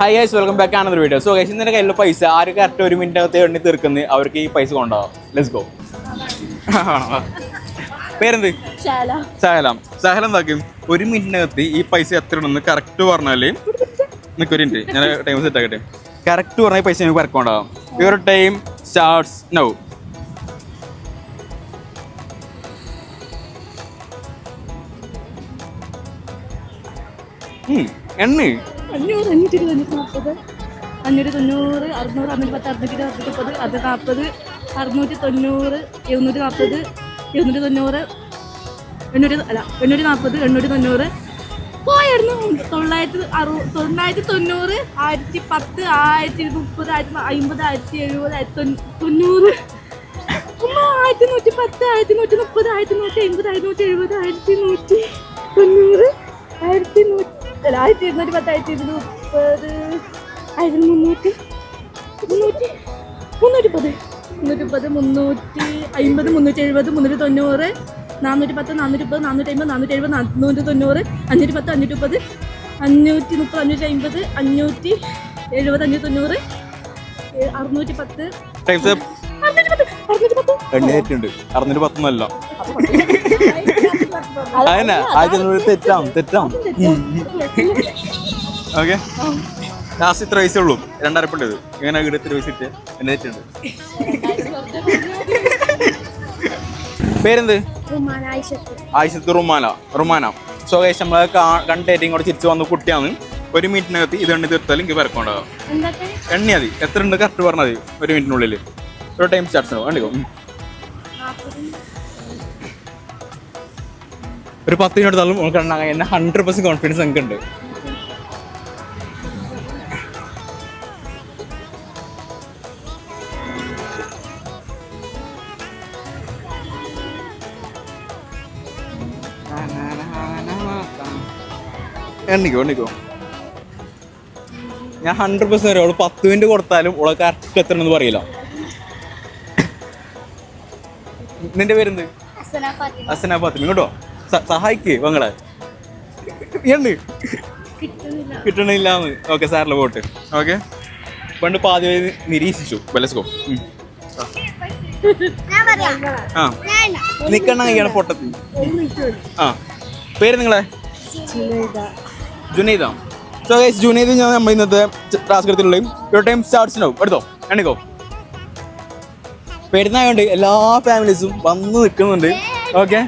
High guys welcome back ആണെന്നൊരു video so guys ഇന്നലെ കയ്യിലുള്ള പൈസ ആര് കറക്റ്റ് ഒരു മിനിറ്റ് അകത്ത് എണ്ണി തീർക്കുന്നത് അവർക്ക് ഈ പൈസ കൊണ്ടാവാം ലെറ്റ്സ് ഗോ പേരെന്ത്? സഹലം. സഹലം എന്താക്കും? ഒരു മിനിറ്റിനകത്ത് ഈ പൈസ എത്ര ഉണ്ടെന്ന് കറക്റ്റ് പറഞ്ഞാൽ നിൽക്കൊരു മിനിറ്റ് ഞാൻ ടൈം സെറ്റ് ആക്കട്ടെ. കറക്റ്റ് പറഞ്ഞ പൈസ നമുക്ക് പറക്കുണ്ടാവും യുവർ ടൈം സ്റ്റാർട്ട്സ് നൗ എണ്ണ. അഞ്ഞൂറ് അഞ്ഞൂറ്റി ഇരുപത് അഞ്ഞൂറ്റി നാൽപ്പത് അഞ്ഞൂറ്റി തൊണ്ണൂറ് അറുന്നൂറ് അഞ്ഞൂറ്റി പത്ത് അറുന്നൂറ്റി അറുന്നൂറ്റി മുപ്പത് അത് നാൽപ്പത് അറുന്നൂറ്റി തൊണ്ണൂറ് എഴുന്നൂറ്റി നാൽപ്പത് എഴുന്നൂറ്റി തൊണ്ണൂറ് എണ്ണൂറ്റി അല്ല എണ്ണൂറ്റി നാൽപ്പത് എണ്ണൂറ്റി തൊണ്ണൂറ് പോയായിരുന്നു. തൊള്ളായിരത്തി അറു തൊള്ളായിരത്തി തൊണ്ണൂറ് ആയിരത്തി പത്ത് ആയിരത്തി മുപ്പത് ആയിരത്തി അമ്പത് ആയിരത്തി എഴുപത് ആയിരത്തി തൊണ്ണൂറ് ആയിരത്തി നൂറ്റി പത്ത് ആയിരത്തി നൂറ്റി മുപ്പത് ആയിരത്തി നൂറ്റി അമ്പത് ആയിരത്തി നൂറ്റി എഴുപത് ആയിരത്തി നൂറ്റി തൊണ്ണൂറ് ആയിരത്തി നൂറ്റി ആയിരത്തി ഇരുന്നൂറ്റി പത്ത് ആയിരത്തി ഇരുന്നൂറ്റി മുപ്പത് ആയിരത്തി മുന്നൂറ്റി മുന്നൂറ്റി മുന്നൂറ്റി പത്ത്. മുന്നൂറ്റി മുപ്പത് മുന്നൂറ്റി അമ്പത് മുന്നൂറ്റി എഴുപത് മുന്നൂറ്റി തൊണ്ണൂറ് നാനൂറ്റി പത്ത് നാനൂറ്റി മുപ്പത് നാനൂറ്റി അമ്പത് നാനൂറ്റി എഴുപത് നാനൂറ്റി തൊണ്ണൂറ് അഞ്ഞൂറ്റി പത്ത് അഞ്ഞൂറ്റി മുപ്പത് അഞ്ഞൂറ്റി മുപ്പത് അഞ്ഞൂറ്റി അമ്പത് അഞ്ഞൂറ്റി എഴുപത് അഞ്ഞൂറ്റി തൊണ്ണൂറ് അറുന്നൂറ്റി പത്ത്. അറുന്നൂറ്റി പത്ത് അറുന്നൂറ്റി പത്ത്. അറുന്നൂറ്റി പത്തൊന്നല്ല. അതന്നെ ആയിരത്തി തെറ്റാം തെറ്റാം. ഓക്കെ. ലാസ്റ്റ് ഇത്ര പൈസ ഉള്ളൂ. രണ്ടരപ്പുണ്ട് ഇത്. ഇങ്ങനെ ഇവിടെ ഇത്ര പൈസ ഇട്ട് എണ്ണേറ്റുണ്ട് പേരെന്ത്? ആയിഷത്ത് റുമാന റുമാന. സോ ഗൈസ് നമ്മളെ കണ്ടേറ്റ് ഇങ്ങോട്ട് തിരിച്ചു വന്ന കുട്ടിയാണ്. ഒരു മിനിറ്റിനകത്ത് ഇത് എണ്ണി തീർത്താലും എനിക്ക് വരക്കുണ്ടാകും എണ്ണി മതി. എത്ര ഉണ്ട് കറക്റ്റ് പറഞ്ഞാൽ മതി. ഒരു മിനിറ്റിനുള്ളിൽ ഒരു ടൈം സ്റ്റാർട്ട് കണ്ടിക്കോ. ഒരു പത്ത് മിനിറ്റ് തള്ളും നമുക്ക് ഉണ്ടാകാൻ എന്നെ ഹൺഡ്രഡ് പെർസെന്റ് കോൺഫിഡൻസ് എനിക്കുണ്ട് ഉണ്ട് എണ്ണിക്കോ എണ്ണിക്കോ. ഞാൻ ഹൺഡ്രഡ് പെർസെന്റ് വരും അവൾ പത്ത് മിനിറ്റ് കൊടുത്താലും അവളെ കറക്റ്റ് എത്തണമെന്ന് പറയില്ല. നിന്റെ പേരെന്ത്? അസന ഫാത്തിമ. കേട്ടോ സഹായിക്ക് പങ്ങളെ. കിട്ടണില്ല കിട്ടണില്ലാന്ന്. ഓക്കെ സാറിലെ വോട്ട്. ഓക്കെ. പണ്ട് പാതി വഴി നിരീക്ഷിച്ചു ബലസ്കോ ആ. നിക്കണ കൈയാണ് പൊട്ടത്തി. ആ. പേര് നിങ്ങളെ? ജുനൈദ. സോ ഗൈസ് ജുനൈദ് ഞാൻ നമ്മൾ ഇന്നത്തെ ടാസ്ക് എടുത്തിട്ടുള്ളൂ യുവർ ടൈം സ്റ്റാർട്ട്സ് ഉണ്ടാവും എടുത്തോ? എണ്ണിക്കോ പെരുന്നായോണ്ട് എല്ലാ ഫാമിലീസും വന്ന് നിൽക്കുന്നുണ്ട്. ഓക്കെ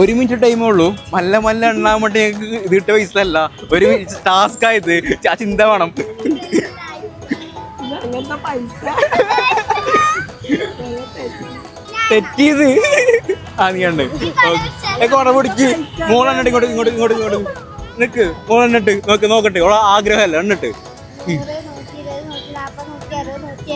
ഒരു മിനിറ്റ് ടൈമേ ഉള്ളൂ. മല്ല മല്ല എണ്ണാൻ വേണ്ടി ഞങ്ങൾക്ക് ഇതിട്ട പൈസ അല്ല. ഒരു ടാസ്ക് ആയത്. ആ ചിന്ത വേണം. തെറ്റിയത്. ആ നീ കണ്ട്. കൊട പിടിക്ക്. മോളെണ്ണിട്ട് ഇങ്ങോട്ട് ഇങ്ങോട്ട് ഇങ്ങോട്ട് ഇങ്ങോട്ട്. നിക്ക്. മോളെണ്ണിട്ട് നോക്ക് നോക്കട്ടെ. ഓളെ ആഗ്രഹമല്ല എണ്ണിട്ട് അറുപത് നൂറ്റി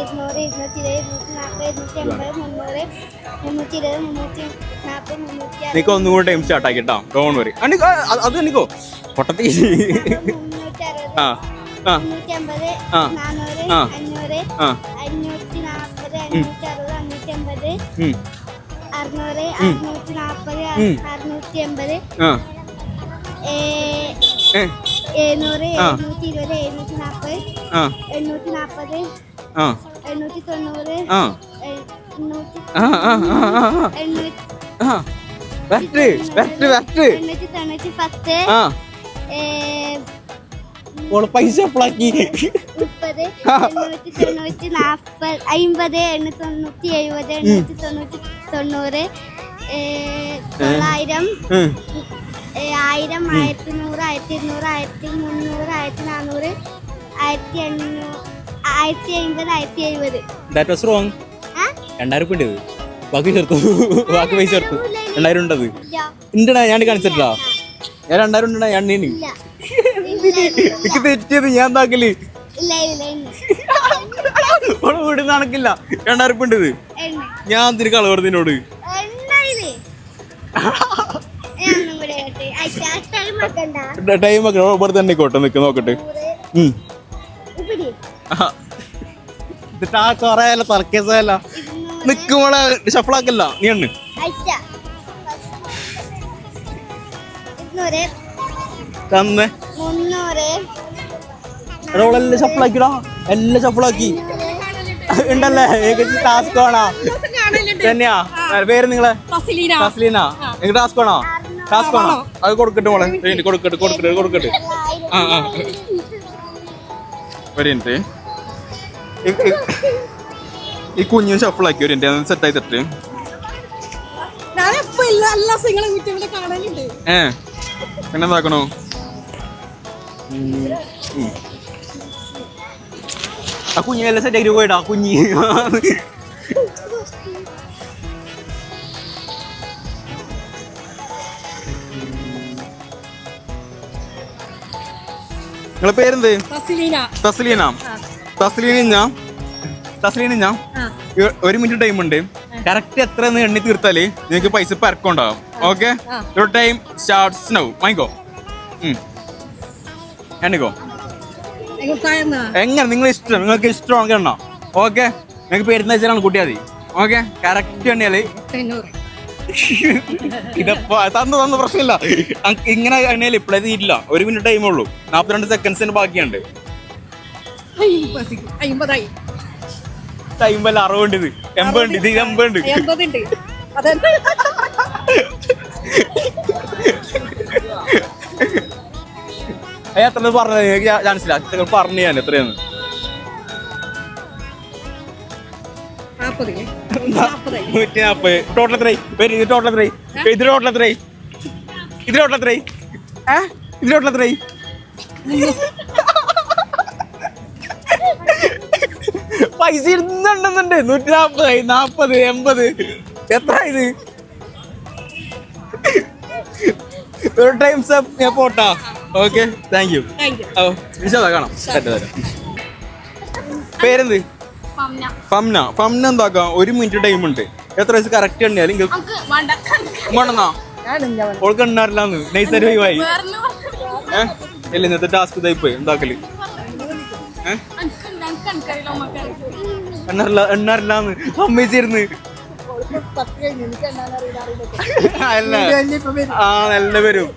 ഇരുന്നൂറ് ഇരുന്നൂറ്റി ഇരുപത് ഇരുന്നൂറ്റി നാൽപ്പത് ഇരുന്നൂറ്റി എൺപത് മുന്നൂറ് മുന്നൂറ്റി ഇരുപത് മുന്നൂറ്റി നാൽപ്പത് മുന്നൂറ്റി അറുപത് നിക്ക് ഒന്നും കൂടെ ടൈം സ്റ്റാർട്ട് ആക്കി കേട്ടോ ഡോൺ വരി അത് നിക്കോ. പൊട്ടത്തി. മുന്നൂറ്റി അറുപത് ആ ആ. മുന്നൂറ്റി അമ്പത് ആ. നാനൂറ് ആ. അഞ്ഞൂറ് ആ. അഞ്ഞൂറ്റി നാൽപ്പത് അഞ്ഞൂറ്റി അറുപത് അഞ്ഞൂറ്റി അമ്പത് ഉം, അറുന്നൂറ് അറുന്നൂറ്റി നാൽപ്പത് ഉം. അറുന്നൂറ്റി എൺപത് ആ. ഏ, ഏ, എഴുന്നൂറ് ആ. എഴുന്നൂറ്റി ഇരുപത് എഴുന്നൂറ്റി നാൽപ്പത് ആ. എണ്ണൂറ്റി നാൽപ്പത് ആ. എണ്ണൂറ്റി തൊണ്ണൂറ് ആ. പൈസ എപ്പോഴാക്കി മുപ്പത് എണ്ണൂറ്റി തൊണ്ണൂറ്റി നാൽപ്പത് അമ്പത് എണ്ണൂറ്റി തൊണ്ണൂറ്റി എഴുപത് എണ്ണൂറ്റി തൊണ്ണൂറ്റി തൊണ്ണൂറ് തൊള്ളായിരം ആയിരം ആയിരത്തി നൂറ് ആയിരത്തി ഇരുന്നൂറ് ആയിരത്തി മുന്നൂറ് ആയിരത്തി നാനൂറ് ആയിരത്തി എണ്ണൂറ് ആയിരത്തി അമ്പത് ആയിരത്തി എഴുപത് ദാറ്റ് വാസ് റോങ്? രണ്ടായിരം ഉണ്ട് ബാക്കി ചേർത്തു. ബാക്കി പൈസ ചേർത്തു. രണ്ടായിരം ഉണ്ടത്. ഉണ്ടടാ ഞാൻ കാണിച്ചിട്ടാ ഞാൻ രണ്ടായിരം ഉണ്ടടാ ഞാൻ നീ എനിക്ക് തെറ്റിയത് ഞാൻ താക്കൽ ഓൾ വീട് നടക്കില്ല രണ്ടായിരം ഉണ്ടത് ഞാൻ കേട്ടെ. അച്ഛാ ടൈം ഒക്കെ ഇവിടെ തന്നെ കോട്ടെ നിക്ക് നോക്കട്ടെ. ഇവിടെ ആ. തലക്കേസല്ല ഇരുന്നൂറ് നിക്കുമ്പോളെ ഷഫിളാക്കല്ല നീ എണ്ണ തന്നെ. റോളെല്ലാം ഷഫിളാക്കിടാ എല്ലാം ഷഫിളാക്കി. ഉണ്ടല്ലേ? ടാസ്ക് ആണോ തന്നെയാ? പേര് നിങ്ങളെ? തസ്ലീന നിങ്ങൾ ടാസ്ക് ആണോ ടാസ്ക് ആണോ അത് കൊടുക്കട്ടെ മോളെ. കൊടുക്കട്ടെ കൊടുക്കട്ടെ കൊടുക്കട്ടെ. ആ ആ. ഒരു മിനിറ്റ് ഈ- കുഞ്ഞു ഷഫിളാക്കി ഒരു മിനിറ്റ് സെറ്റ് ചെയ്തിട്ട് ഞാനെപ്പോ എല്ലാ എല്ലാ സിങ്ങളും യൂട്യൂബിൽ കാണലുണ്ട്. ഏ പിന്നെ എന്താക്കണോ ആ കുഞ്ഞിനെല്ലാം സെറ്റ് ആക്കി പോയിടാ കുഞ്ഞി. നിങ്ങളെ പേരെന്ത്? തസ്ലീന. തസ്ലീന. തസ്ലീന ഞാൻ. തസ്ലീന ഒരു മിനിറ്റ് ടൈം ഉണ്ട്. കറക്റ്റ് എത്ര എന്ന് എണ്ണി തീർത്താൽ നിങ്ങൾക്ക് പൈസ പരക്കുണ്ടാവും. Okay your time starts now വാങ്ങിക്കോ. എണ്ണിക്കോ എങ്ങനെ? നിങ്ങൾ ഇഷ്ടം. നിങ്ങൾക്ക് ഇഷ്ടമാണ് എണ്ണ. ഓക്കെ നിങ്ങൾക്ക് പേരുന്ന വെച്ചാലാണ് കൂട്ടിയാൽ മതി. ഓക്കെ കറക്റ്റ് എണ്ണിയാൽ. ഇതപ്പോ തന്നു തന്നു പ്രശ്നമില്ല. ഇങ്ങനെ എണ്ണിയാൽ ഇപ്പോഴേ തീരില്ല. ഒരു മിനിറ്റ് ടൈമേ ഉള്ളൂ. നാപ്പത്തിരണ്ട് സെക്കൻഡ്സിന് ബാക്കിയുണ്ട്. ടൈം വല്ല അറുപത് ഇത്. എൺപത് ഇത് എൺപത് എൺപതുണ്ട് എത്ര പറഞ്ഞത് എനിക്ക് ചാൻസില്ല അത്ര പറഞ്ഞു ഞാൻ എത്രയാണ് നൂറ്റി നാപ്പത്. ടോട്ടൽ എത്രയായി? പേര് ഇത് ടോട്ടൽ എത്രയായി? ഇത് ടോട്ടൽ എത്രയായി? ഇത് ടോട്ടൽ എത്രയായി? ഏ? ഇത് ടോട്ടൽ എത്ര പൈസ ഇരുന്നുണ്ടെന്നുണ്ട്. നൂറ്റി നാപ്പതായി നാപ്പത് എൺപത്. എത്ര ഇത്? ഒരു ടൈം ഞാൻ പോട്ടാ. ഓക്കെ താങ്ക് യു ഓ വിശദ കാണാം. പേരെന്ത്? ഫംന. ഫംന. എന്താക്കാം? ഒരു മിനിറ്റ് ടൈം ഉണ്ട്. എത്ര വയസ്സ് കറക്റ്റ് എണ്ണിയാലും വേണമെന്നാ ഓൾക്ക് എണ്ണാറില്ലാന്ന് നൈസരി ഒഴിവായി ഏഹ് ഇല്ല ഇന്നത്തെ ടാസ്ക് ഇതായിപ്പോയി എന്താക്കൽ? ഏ? എണ്ണാറില്ല എണ്ണാറില്ലാന്ന്. സമ്മതിച്ചിരുന്ന് അല്ല. ആ നല്ല വരും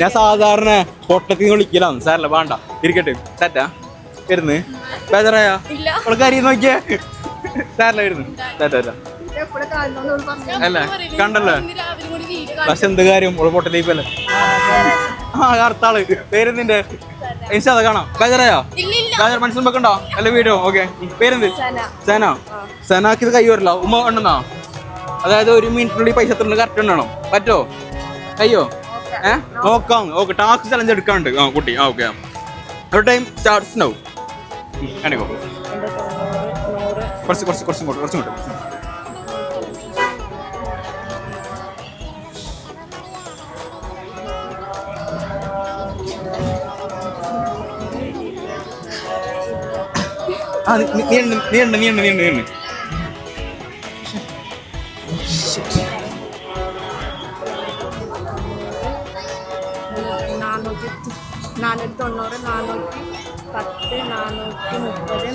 ഞാൻ സാധാരണ പൊട്ടത്തിൽ നിന്ന് വിളിക്കലാണ്. സാറല്ല വേണ്ട. ഇരിക്കട്ടെ. തെറ്റാ. ഇരുന്ന് ബേജറായാ? അരി നോക്കിയേ. സാറല്ല ഇരുന്ന് തെറ്റാ അല്ല കണ്ടല്ലോ. പക്ഷെ എന്ത് കാര്യം? പൊട്ടലേപ്പല്ലേ ആ കറുത്താൾ. പേരെന്തിന്റെ? ഇൻഷാ കാണാം. ബേജറായോ ബേജർ മനസ്സിൽ വെക്കണ്ടോ? അല്ല വീഡിയോ ഓക്കെ. പേരെന്ത്? സന. സനാക്ക് ഇത് കൈ വരില്ല. ഉമ്മ ഉണ്ടെന്നാ? അതായത് ഒരു മിനിറ്റിനുള്ളിൽ പൈസ എത്ര കറക്റ്റ് ഉണ്ടാണോ പറ്റോ? കയ്യോ? ഏ? നോക്കാം. ഓക്കെ ടാക്സ് ചലഞ്ച് എടുക്കാണ്ട് ആ കുട്ടി. ആ ഓക്കെ. ഒരു ടൈം? സ്റ്റാർട്ട്സ് കാണിക്കോ കുറച്ച് കുറച്ച് കുറച്ചും കുറച്ചും കൂടെ ആ നീ എണ്ണ നീ എണ്ണ നീ എണ്ണ നീ എണ്ണ നീ എണ്ണ നാനൂറ്റി നാനൂറ്റി തൊണ്ണൂറ് നാനൂറ്റി പത്ത് നാനൂറ്റി മുപ്പത്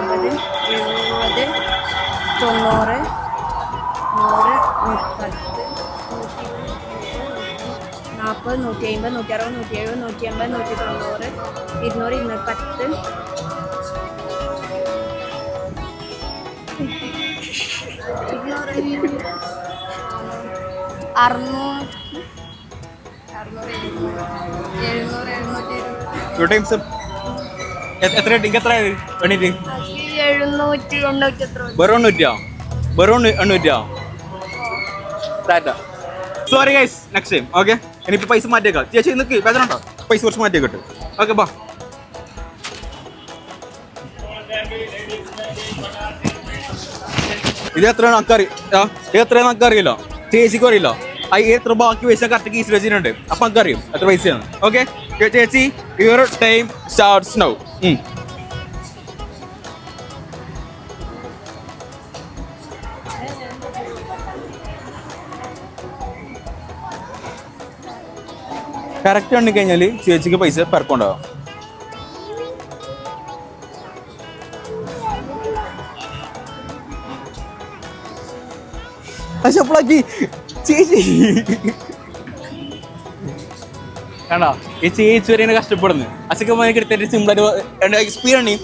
മുപ്പത് തൊണ്ണൂറ് നൂറ് പത്ത് നാൽപ്പത് നൂറ്റി അമ്പത് നൂറ്റി അറുപത് നൂറ്റി എഴുപത് നൂറ്റി അമ്പത് നൂറ്റി തൊണ്ണൂറ് ഇരുന്നൂറ് ഇരുന്നൂറ്റി പത്ത് sorry guys next time okay ഇനിയിപ്പോൾ പൈസ മാറ്റിയേക്കാം. ചേച്ചി നിൽക്ക് വേദനണ്ടോ പൈസ കുറച്ച് മാറ്റിയേക്കട്ടെ ഓക്കെ ബാ. ഇത് എത്രയാണ് അക്കറി ആ ഇത് എത്രയാണ് അക്കറിയില്ല ചേച്ചിക്ക് അറിയില്ല. ആ എത്ര ബാക്കി പൈസ കറക്റ്റ് കീസിൽ വെച്ചിട്ടുണ്ട്. അപ്പം അക്കറിയും എത്ര പൈസയാണ്. ഓക്കെ? ചേച്ചി your time starts now correct എണ്ണി കഴിഞ്ഞാൽ ചേച്ചിക്ക് പൈസ പെരക്കുണ്ടാവും പക്ഷെ അപ്പോഴാക്കി ചേച്ചി. കണ്ടോ? ഈ ചേച്ചി വരെ ഇങ്ങനെ കഷ്ടപ്പെടുന്നു. എടുത്തിട്ട് സിമ്പിളായിട്ട് എക്സ്പീരിയൻസ്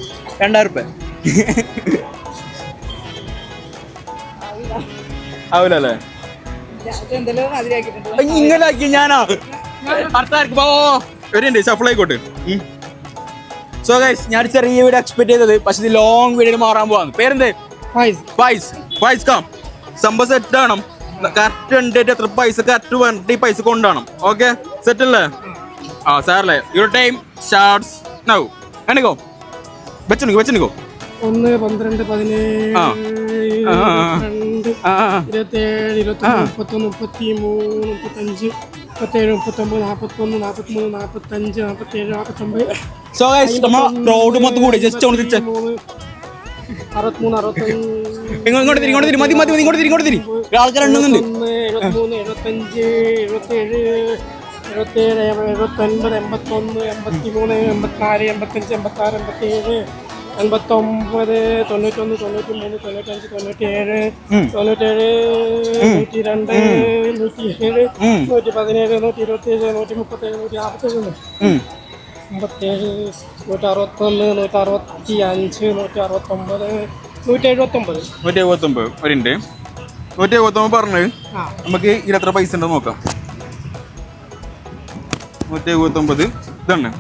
രണ്ടായിരം റുപ്യ ആവൂലല്ലേ? ഇങ്ങനെ ആക്കി ഞാനാ. വരുന്നുണ്ട് ഷഫിൾ ആയിക്കോട്ടെ. സോ ഗൈസ് ഞാൻ ചെറിയ വീഡിയോ എക്സ്പെക്ട് ചെയ്തത് പക്ഷെ ഇത് ലോങ് വീഡിയോ മാറാൻ പോവാന്ന് പേരെന്ത്? പൈസ പൈസ കാം സംഭവം സെറ്റ് ആണം കറക്റ്റ് ഉണ്ട് എത്ര പൈസ കറക്റ്റ് പറഞ്ഞിട്ട് ഈ പൈസ കൊണ്ടാണം ഓക്കെ സെറ്റ് അല്ലേ? ആ സാറല്ലേ യുവർ ടൈം സ്റ്റാർട്ട്സ് നൗ കണിക്കോ? വെച്ചണിക്കോ വെച്ചണിക്കോ ഒന്ന് പന്ത്രണ്ട് പതിനേഴ്. ഇരുപത്തേഴ് ഇരുപത്തൊന്ന് മുപ്പത്തൊന്ന് മുപ്പത്തി മൂന്ന് മുപ്പത്തഞ്ച്. മുപ്പത്തേഴ് മുപ്പത്തൊമ്പത് നാൽപ്പത്തൊന്ന് നാൽപ്പത്തിമൂന്ന് നാൽപ്പത്തഞ്ച് നാൽപ്പത്തേഴ് നാൽപ്പത്തൊമ്പത് സോ ഗൈസ് നമ്മൾ റോഡ് മൊത്തം കൂടി ജസ്റ്റ് ഒന്ന് തിരിച്ച്. മൂന്ന് അറുപത്തിമൂന്ന് അറുപത്തഞ്ച് ഇങ്ങോട്ട് തിരി ഇങ്ങോട്ട് തിരി മതി മതി ഇങ്ങോട്ട് തിരി ഇങ്ങോട്ട് തിരി. ആൾക്കാർ എണ്ണുന്നുണ്ട്. എഴുപത്തിമൂന്ന് എഴുപത്തഞ്ച് എഴുപത്തേഴ് എഴുപത്തേഴ് എഴുപത്തൊൻപത് എൺപത്തൊന്ന് എൺപത്തിമൂന്ന് എൺപത്തിനാല് എൺപത്തഞ്ച് എൺപത്താറ് എൺപത്തേഴ്. എൺപത്തൊമ്പത് തൊണ്ണൂറ്റൊന്ന് തൊണ്ണൂറ്റി മൂന്ന് തൊണ്ണൂറ്റഞ്ച് തൊണ്ണൂറ്റിയേഴ്. തൊണ്ണൂറ്റേഴ് നൂറ്റി രണ്ട് നൂറ്റി ഏഴ്. നൂറ്റി പതിനേഴ് നൂറ്റി ഇരുപത്തേഴ് നൂറ്റി മുപ്പത്തേഴ് നൂറ്റി നാൽപ്പത്തേഴ്. അമ്പത്തേഴ് നൂറ്റി അറുപത്തൊന്ന് നൂറ്റി അറുപത്തി അഞ്ച് നൂറ്റി അറുപത്തൊമ്പത് നൂറ്റി എഴുപത്തൊമ്പത് നൂറ്റി എഴുപത്തൊമ്പത് വരുന്നുണ്ട് നൂറ്റി എഴുപത്തൊമ്പത് പറഞ്ഞ് നമുക്ക് ഇതിൽ എത്ര പൈസ ഉണ്ടെന്ന് നോക്കാം. നൂറ്റി എഴുപത്തൊമ്പത് ഇതാണ്.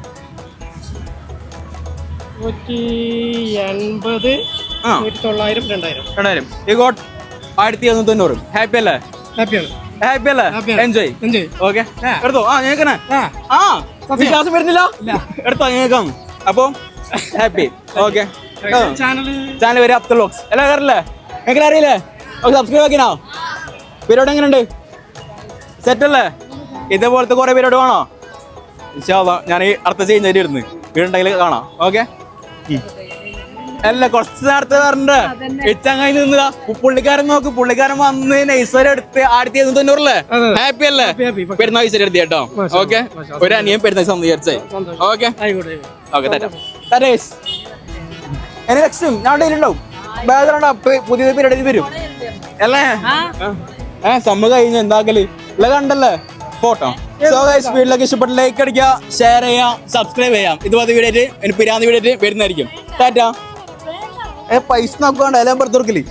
നൂറ്റി എൺപത് ആ. നൂറ്റി തൊള്ളായിരം രണ്ടായിരം. രണ്ടായിരം ഈ ഗോട്ട് ആയിരത്തി എഴുന്നൂറ്റി തൊണ്ണൂറ് ഹാപ്പി അല്ലേ? ഹാപ്പിയാണ് ഹാപ്പി അല്ലേ എൻജോയ് എൻജോയ് ഓക്കെ ആ. എടുത്തോ? ആ ഞങ്ങൾക്കനെ ആ. ആ വിശ്വാസം വരുന്നില്ല? എടുത്തോ ഞങ്ങൾക്കാം. അപ്പൊ ഹാപ്പി ഓക്കെ ചാനൽ വരെ അബ്ദുൾ ലോക്സ് എല്ലാം കയറില്ലേ? എങ്ങനെ അറിയില്ലേ? ഓക്കെ സബ്സ്ക്രൈബ് ആക്കിനോ? പരിപാടി എങ്ങനെയുണ്ട്? സെറ്റ് അല്ലേ? ഇതേപോലത്തെ കുറെ പരിപാടി വേണോ ഞാൻ ഈ അടുത്ത ആയിട്ട് ഇരുന്ന്. വീടുണ്ടെങ്കിൽ കാണാം. ഓക്കെ അല്ല കുറച്ച് നേരത്തെ പറഞ്ഞിട്ട് ഇച്ചങ്ങായി നിന്നതാ പുള്ളിക്കാരൻ നോക്ക് പുള്ളിക്കാരൻ വന്ന് നൈസർ എടുത്ത് ആയിരത്തി എഴുന്നൂറ്റി തൊണ്ണൂറല്ലേ അതെ. ഹാപ്പി അല്ലേ. പെരുന്നാൾ ഈശ്വരം എടുത്തി കേട്ടോ. ഓക്കെ ഒരു അനിയൻ പെരുന്നാൾ സന്തോഷം. ഓക്കെ ഓക്കെ തരാം തരേഷ് എന്നെ ലക്ഷ്യം ഞാൻ ഡെയിലി ഉണ്ടാവും ബാഗുണ്ടാ പുതിയ പരിപാടി വരും. അല്ലേ? ഏ സമ്മ കഴിഞ്ഞ. എന്താക്കൽ? ഇല്ല കണ്ടല്ലേ? ഫോട്ടോ സോ ഗൈസ് ഇഷ്ടപ്പെട്ട ലൈക്ക് അടിക്കുക ഷെയർ ചെയ്യാം സബ്സ്ക്രൈബ് ചെയ്യാം ഇതുപോലെ വീഡിയോ പിരാന്തി വീഡിയോ വരുന്നതായിരിക്കും. പൈസ നോക്കുകയാണ് എല്ലാം പുറത്തുറക്കില്ലേ